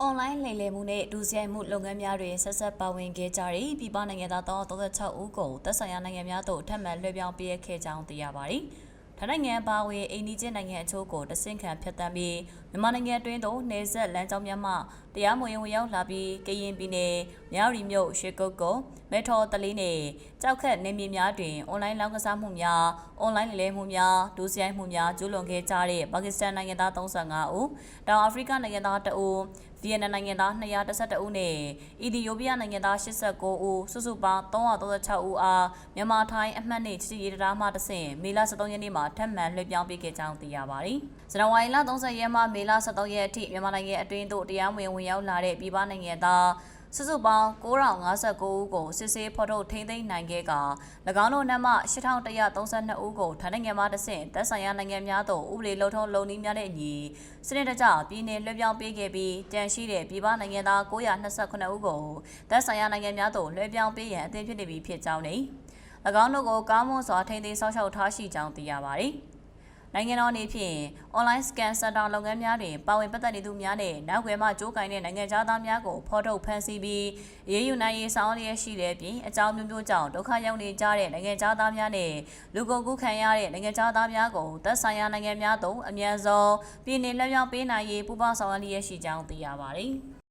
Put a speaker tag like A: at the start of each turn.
A: အွန်လိုင်းလိမ်လည်မှုနဲ့ဒုစရိုက်မှုလုပ်ငန်းများတွင်ဆက်ဆက်ပါဝင်ခဲ့ကြတဲ့ပြည်ပနိုင်ငံသား336ဦးကိုသက်ဆိုင်ရာနိုင်ငံများသို့ထပ်မံလွှဲပြောင်းပေးအပ်ခဲ့ကြောင်းသိရပါသည်။ထိုင်းနိုင်ငံပါဝင်အိန္ဒိချင်းနိုင်ငံအချို့ကိုတဆင့်ခံဖျက်ဆီးပြီးမြန်မာနိုင်ငံအတွင်းသို့နေဆက်လမ်းကြောင်းများမှတရားမဝင်ဝင်ရောက်လာပြီးကရင်ပြည်နယ် မြရီမြို့ရွှေကုတ်ကုန်းမဲထော်တလေးနယ်ကြောက်ခက်နေမြေများတွင်အွန်လိုင်းလောင်းကစားမှုများအွန်လိုင်းလိမ်လည်မှုများဒုစရိုက်မှုများကျူးလွန်ခဲ့ကြတဲ့ပါကစ္စတန်နိုင်ငံသား35ဦးတောင်အာဖရိကနိုင်ငံသား2ဦးဗီယက်နမ်နိုင်ငံသား212ဦးနဲ့အီသီယိုးပီးယားနိုင်ငံသား89ဦးစုစုပေါင်း336ဦးအားမြန်မာထိုင်းအမှတ်နဲ့ချစ်ရေးတရားမှတဆင့်မေလ23ရက်နေ့မှာထပ်မံလွှဲပြောင်းပေးခဲ့ကြောင်းသိရပါတယ်။ဇန်နဝါရီလ30ရက်မှမေလ23ရက်အထိမြန်မာနိုင်ငံအတွင်းသို့တရားဝင်ဝင်ရောက်လာတဲ့ပြည်ပနိုင်ငံသား စုစုပေါင်း9059ဦးကိုစစ်ဆေးဖော်ထုတ်ထိန်းသိမ်းနိုင်ခဲ့က၎င်းတို့နံပါတ်8132ဦးကိုထိုင်းနိုင်ငံမှတဆင့်သက်ဆိုင်ရာနိုင်ငံများသို့ဥပဒေလုံထုံးလုံနည်းများတဲ့အညီစနစ်တကျပြည်내လွှဲပြောင်းပေးခဲ့ပြီးတန်ရှိတဲ့ပြည်ပနိုင်ငံသား929ဦးကိုသက်ဆိုင်ရာနိုင်ငံများသို့လွှဲပြောင်းပေးရန်အသင့်ဖြစ်နေပြီဖြစ်ကြောင်းနဲ့၎င်းတို့ကိုကောင်းမွန်စွာထိန်းသိမ်းစောင့်ရှောက်ထားရှိကြောင်းသိရပါတယ်။ နိုင်ငံတော်အနေဖြင့် online scan center လုပ်ငန်းများတွင်ပါဝင်ပတ်သက်နေသူများနဲ့နောက်ွယ်မှကြိုးကင်တဲ့နိုင်ငံသားများကိုဖော်ထုတ်ဖမ်းဆီးပြီးအေးအေးယူနိုင်ရေးဆောင်ရွက်ရှိတဲ့ပြင်အကြောင်းမျိုးမျိုးကြောင့်ဒုက္ခရောက်နေကြတဲ့နိုင်ငံသားများနဲ့လူကုန်ကူးခံရတဲ့နိုင်ငံသားများကိုသက်ဆိုင်ရာနိုင်ငံများသို့အမြန်ဆုံးပြည်내လက်ရောက်ပေးနိုင်ရေးပူးပေါင်းဆောင်ရွက်လျက်ရှိကြောင်းသိရပါတယ်။